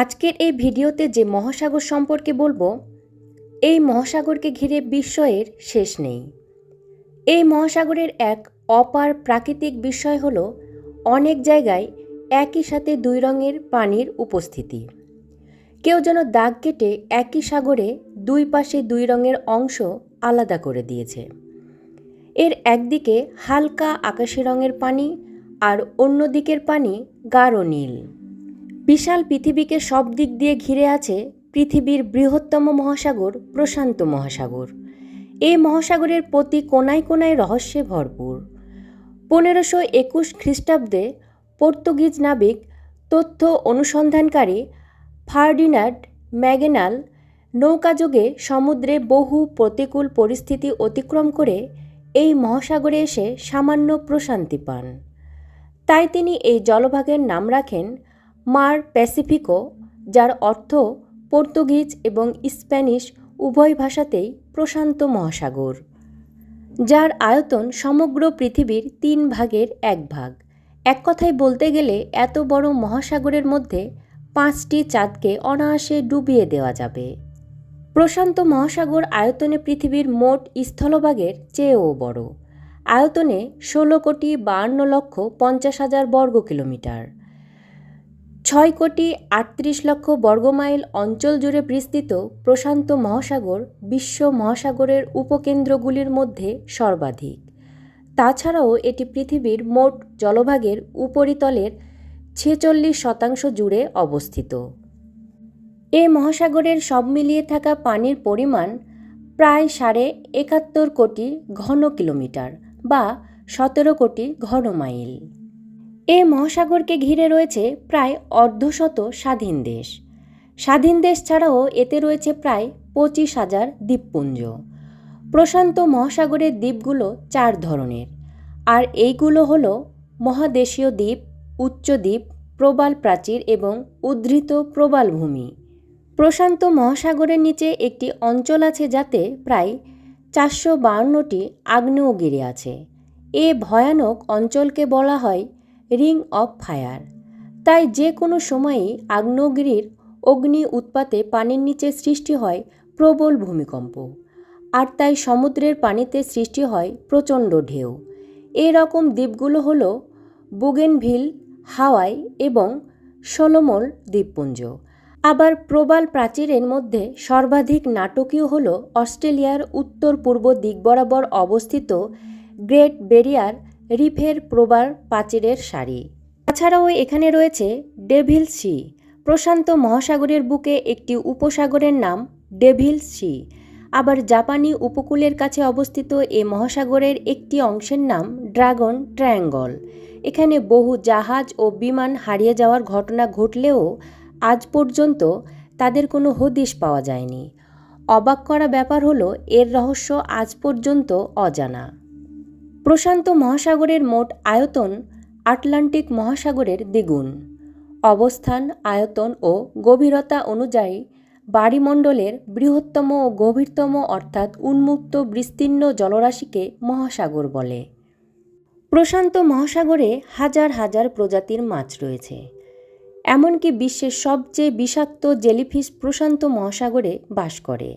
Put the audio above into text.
আজকের এই ভিডিওতে যে মহাসাগর সম্পর্কে বলব, এই মহাসাগরকে ঘিরে বিস্ময়ের শেষ নেই। এই মহাসাগরের এক অপার প্রাকৃতিক বিস্ময় হলো অনেক জায়গায় একই সাথে দুই রঙের পানির উপস্থিতি। কেউ যেন দাগ কেটে একই সাগরে দুই পাশে দুই রঙের অংশ আলাদা করে দিয়েছে। এর একদিকে হালকা আকাশি রঙের পানি আর অন্য দিকের পানি গাঢ় নীল। বিশাল পৃথিবীকে সব দিক দিয়ে ঘিরে আছে পৃথিবীর বৃহত্তম মহাসাগর, প্রশান্ত মহাসাগর। এই মহাসাগরের প্রতি কোনায় কোনায় রহস্যে ভরপুর। পনেরোশো একুশ খ্রিস্টাব্দে পর্তুগিজ নাবিক, তথ্য অনুসন্ধানকারী ফার্ডিনার্ড ম্যাগেনাল নৌকাযোগে সমুদ্রে বহু প্রতিকূল পরিস্থিতি অতিক্রম করে এই মহাসাগরে এসে সামান্য প্রশান্তি পান। তাই তিনি এই জলভাগের নাম রাখেন মার প্যাসিফিকো, যার অর্থ পর্তুগিজ এবং স্প্যানিশ উভয় ভাষাতেই প্রশান্ত মহাসাগর, যার আয়তন সমগ্র পৃথিবীর তিন ভাগের এক ভাগ। এক কথায় বলতে গেলে এত বড় মহাসাগরের মধ্যে পাঁচটি চাঁদকে অনায়াসে ডুবিয়ে দেওয়া যাবে। প্রশান্ত মহাসাগর আয়তনে পৃথিবীর মোট স্থলভাগের চেয়েও বড়। আয়তনে ষোলো কোটি বাহান্ন লক্ষ পঞ্চাশ হাজার বর্গ কিলোমিটার ছয় কোটি আটত্রিশ লক্ষ বর্গমাইল অঞ্চল জুড়ে বিস্তৃত প্রশান্ত মহাসাগর বিশ্ব মহাসাগরের উপকেন্দ্রগুলির মধ্যে সর্বাধিক। তাছাড়াও এটি পৃথিবীর মোট জলভাগের উপরিতলের ছেচল্লিশ শতাংশ জুড়ে অবস্থিত। এ মহাসাগরের সব মিলিয়ে থাকা পানির পরিমাণ প্রায় সাড়ে একাত্তর কোটি ঘন কিলোমিটার বা সতেরো কোটি ঘন মাইল। এ মহাসাগরকে ঘিরে রয়েছে প্রায় অর্ধশত স্বাধীন দেশ। স্বাধীন দেশ ছাড়াও এতে রয়েছে প্রায় পঁচিশ হাজার দ্বীপপুঞ্জ। প্রশান্ত মহাসাগরের দ্বীপগুলো চার ধরনের। আর এইগুলো হল মহাদেশীয় দ্বীপ, উচ্চ দ্বীপ, প্রবাল প্রাচীর এবং উদ্ধৃত প্রবাল ভূমি প্রশান্ত মহাসাগরের নিচে একটি অঞ্চল আছে যাতে প্রায় চারশো বাউন্নটি আগ্নেয়গিরি আছে। এ ভয়ানক অঞ্চলকে বলা হয় রিং অফ ফায়ার। তাই যে কোনো সময়ই আগ্নেয়গিরির অগ্নি উৎপাতে পানির নিচে সৃষ্টি হয় প্রবল ভূমিকম্প। আর তাই সমুদ্রের পানিতে সৃষ্টি হয় প্রচণ্ড ঢেউ। এরকম দ্বীপগুলো হল বুগেনভিল, হাওয়াই এবং সোলোমন দ্বীপপুঞ্জ। আবার প্রবাল প্রাচীরের মধ্যে সর্বাধিক নাটকীয় হল অস্ট্রেলিয়ার উত্তর পূর্ব দিক বরাবর অবস্থিত গ্রেট বেরিয়ার রিফের প্রবার পাচেরের সারি তাছাড়াও এখানে রয়েছে ডেভিল সি। প্রশান্ত মহাসাগরের বুকে একটি উপসাগরের নাম ডেভিল সি। আবার জাপানি উপকূলের কাছে অবস্থিত এ মহাসাগরের একটি অংশের নাম ড্রাগন ট্রায়াঙ্গল। এখানে বহু জাহাজ ও বিমান হারিয়ে যাওয়ার ঘটনা ঘটলেও আজ পর্যন্ত তাদের কোনো হদিশ পাওয়া যায়নি। অবাক করা ব্যাপার হলো, এর রহস্য আজ পর্যন্ত অজানা। প্রশান্ত মহাসাগরের মোট আয়তন আটলান্টিক মহাসাগরের দ্বিগুণ। অবস্থান, আয়তন ও গভীরতা অনুযায়ী বাড়িমণ্ডলের বৃহত্তম ও গভীরতম অর্থাৎ উন্মুক্ত বিস্তীর্ণ জলরাশিকে মহাসাগর বলে। প্রশান্ত মহাসাগরে হাজার হাজার প্রজাতির মাছ রয়েছে। এমনকি বিশ্বের সবচেয়ে বিষাক্ত জেলিফিশ প্রশান্ত মহাসাগরে বাস করে।